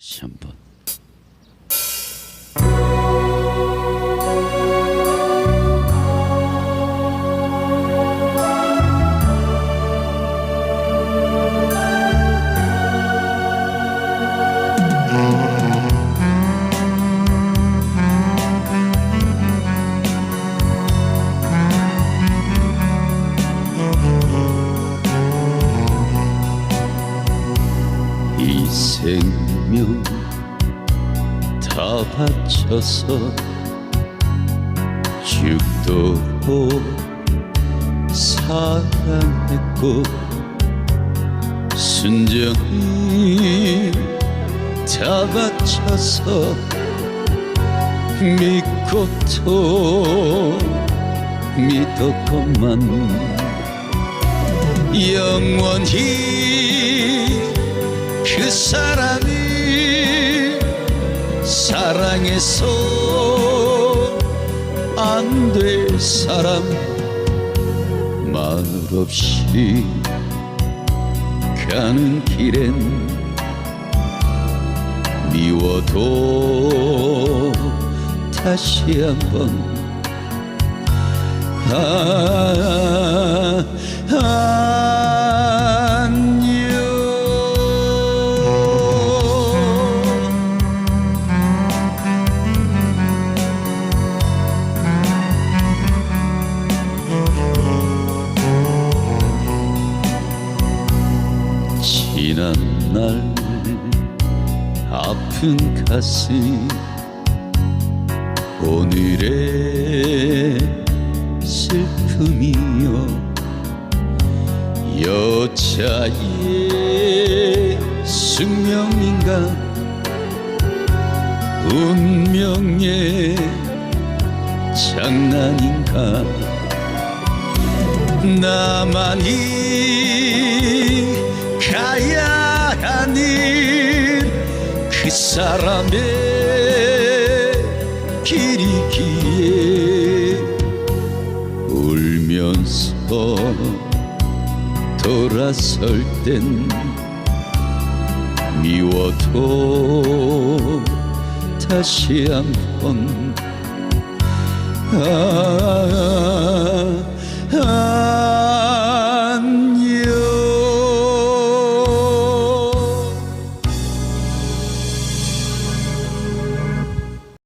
다시 이생 명 다 바쳐서 죽도록 사랑했고 순정이 다 바쳐서 믿고 또 믿었건만 영원히 그 사람이 사랑해서 안 될 사람 마늘 없이 가는 길엔 미워도 다시 한번 아, 지난 날 아픈 가슴 오늘의 슬픔이여 여자의 숙명인가? 운명의 장난인가? 나만이 그 사람의 길이기에 울면서 돌아설 땐 미워도 다시 한번 아